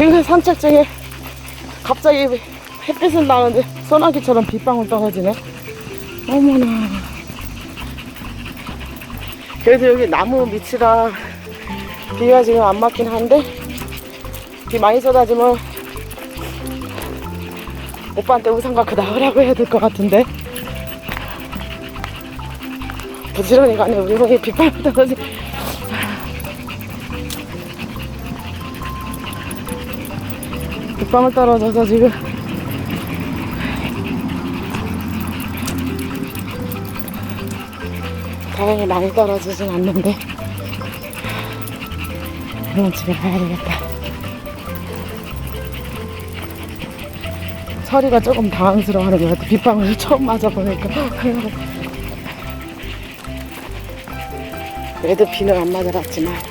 지금 산책 중에 갑자기 햇빛은 나는데 소나기처럼 빗방울 떨어지네. 어머나. 그래도 여기 나무 밑이라 비가 지금 안 맞긴 한데 비 많이 쏟아지면 오빠한테 우산 갖고 나오라고 해야 될 것 같은데 부지런히 가네 우리 형이 빗방울 떨어지 빗방울 떨어져서 지금. 다행히 많이 떨어지진 않는데. 얼른 집에 가야 되겠다. 서리가 조금 당황스러워하는 것 같아. 빗방울 처음 맞아보니까. 그래도 비는 안 맞아봤지만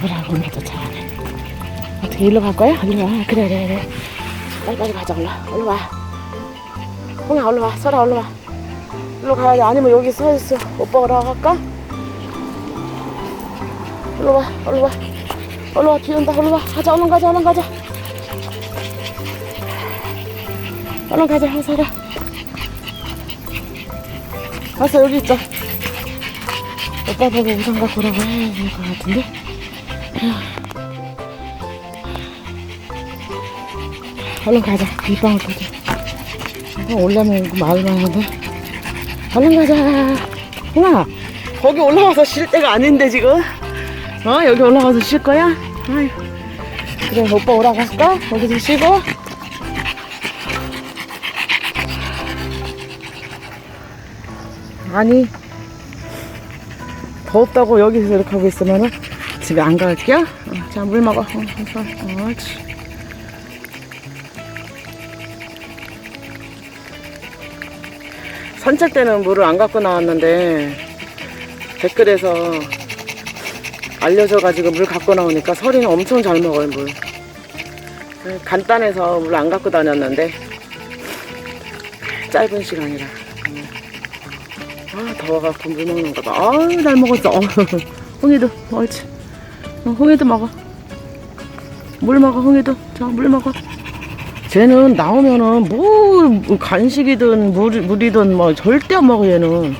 소라고 나도 잘하네. 어떻게 일로 갈 거야? 일로 와 그래 그래 그래. 빨리 빨리 가자 얼른. 얼른 와. 홍아 얼른 와. 설아 얼른 와. 일로 가야 돼 아니면 여기 서 있어. 오빠 할까? 일로 와 얼른 와. 얼른 와비 온다. 얼른 와. 가자 얼른 가자 얼른 가자. 얼른 가자 설아. 가서 여기 있자 오빠 보고 우산 갖고 오라고 해야 될것 같은데 얼른 가자. 빗방울 터져 어, 올라면 마을만 한데. 얼른 가자. 홍아 거기 올라가서 쉴 때가 아닌데 지금? 어 여기 올라가서 쉴 거야? 아유 그래 오빠 할까? 거기서 쉬고. 아니 더웠다고 여기서 이렇게 하고 있으면은 집에 안 갈게요. 어, 자 물 먹어. 어, 어, 옳지. 산책 때는 물을 안 갖고 나왔는데 댓글에서 알려져가지고 물 갖고 나오니까 서리는 엄청 잘 먹어요 물. 간단해서 물 안 갖고 다녔는데 짧은 시간이라. 음. 아 더워갖고 물 먹는 거다. 아유 잘 먹었어. 어, 홍이도 옳지 어, 홍이도 먹어 물 먹어 홍이도. 자물 먹어 쟤는 나오면은 뭐 간식이든 물, 물이든 뭐 절대 안 먹어 얘는.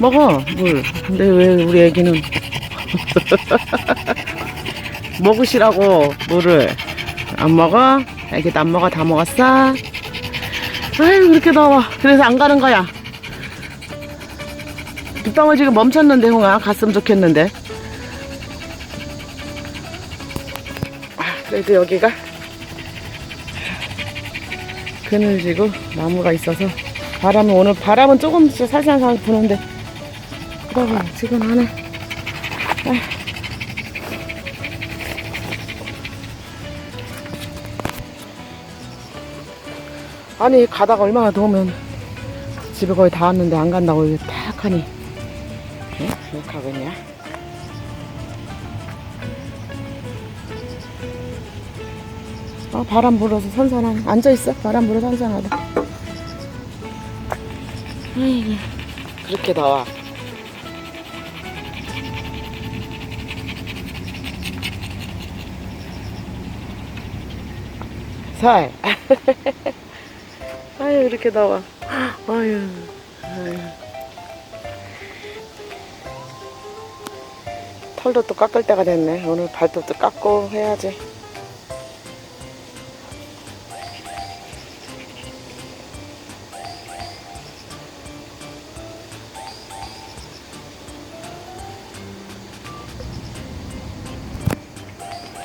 먹어 물. 근데 왜 우리 애기는? 먹으시라고 물을. 안 먹어? 애기도 안 먹어? 다 먹었어? 아유 그렇게 더워. 그래서 안 가는 거야. 빗방울 지금 멈췄는데 홍아. 갔으면 좋겠는데 그래도 여기가 그늘지고 나무가 있어서 바람은 오늘 바람은 조금씩 살살 살 부는데. 그러고 지금 안에 아니 가다가 얼마나 더우면 집에 거의 다 왔는데 안 간다고 탁 하니. 응? 하고 있냐 아, 바람 불어서 선선하네. 앉아있어. 바람 불어 선선하다. 아이고, 그렇게 더워. 살. 아유, 이렇게. 아유, 아유. 털도 또 깎을 때가 됐네. 오늘 발톱도 깎고 해야지.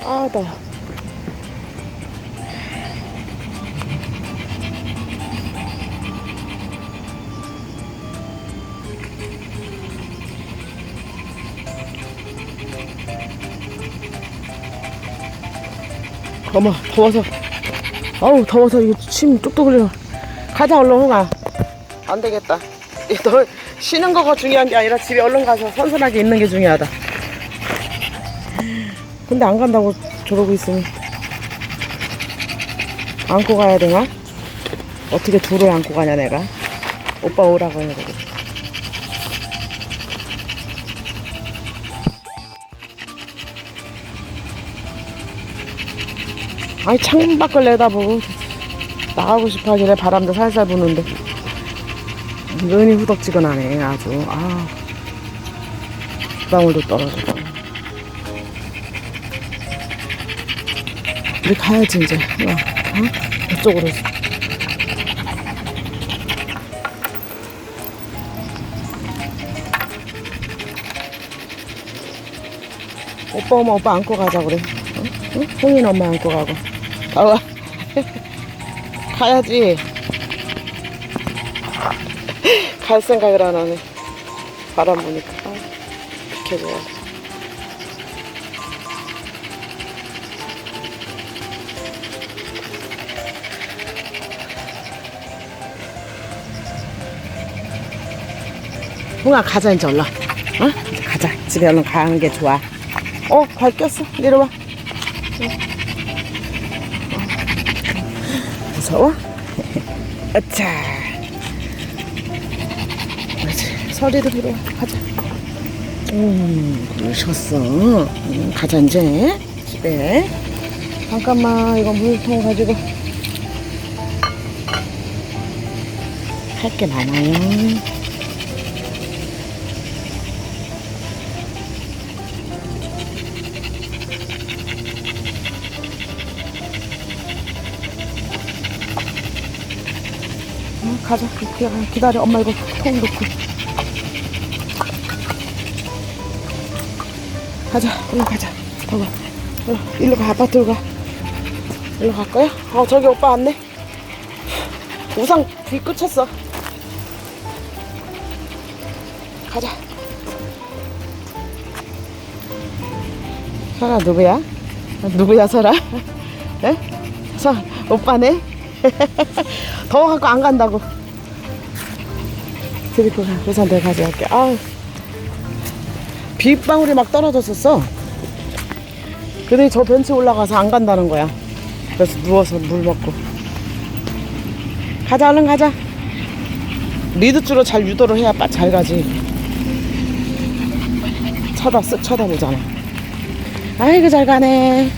아, 더워. 어머, 더워서. 아우, 더워서 이거 침 뚝뚝 흘려. 가자, 얼른 홍아. 안 되겠다. 너 쉬는 거가 중요한 게 아니라 집에 얼른 가서 선선하게 있는 게 중요하다. 근데 안 간다고 저러고 있으니. 안고 가야 되나? 어떻게 둘을 안고 가냐 내가? 오빠 오라고 해야 되겠다. 아니 창문 밖을 내다보고 나가고 싶어 하길래 바람도 살살 부는데. 눈이 후덥지근하네 아주. 아. 부방울도 떨어지고 우리 가야지 이제. 어, 어? 이쪽으로. 오빠 오면 오빠 안고 가자 그래. 어? 응? 홍인 엄마 안고 가고. 가와 가야지. 갈 생각을 안 하네. 바람 부니까. 아, 비켜줘야 홍아 가자 이제 얼른. 어? 이제 가자. 집에 얼른 가는 게 좋아. 어 밝혔어. 내려와. 무서워? 아차. 그렇지. 서리도 들어와. 가자. 음 그러셨어. 음, 가자 이제. 집에. 잠깐만 이거 물통 가지고. 할 게 많아요 가자. 기다려, 기다려. 엄마 이거 통 넣고. 가자. 얼른 가자. 봐봐. 얼른, 일로 가. 아파트로 가. 일로 갈 거야? 어, 저기 오빠 왔네. 우상 불 끄쳤어. 가자. 설아 누구야? 누구야 설아? 에? 설 오빠네? 더워갖고 안 간다고. 데리고 가. 우선 내가 가져갈게. 아우. 빗방울이 막 떨어졌었어. 근데 저 벤치 올라가서 안 간다는 거야. 그래서 누워서 물 먹고. 가자, 얼른 가자. 리드줄로 잘 유도를 해야 빠- 잘 가지. 쳐다, 쓱 쳐다보잖아. 아이고, 잘 가네.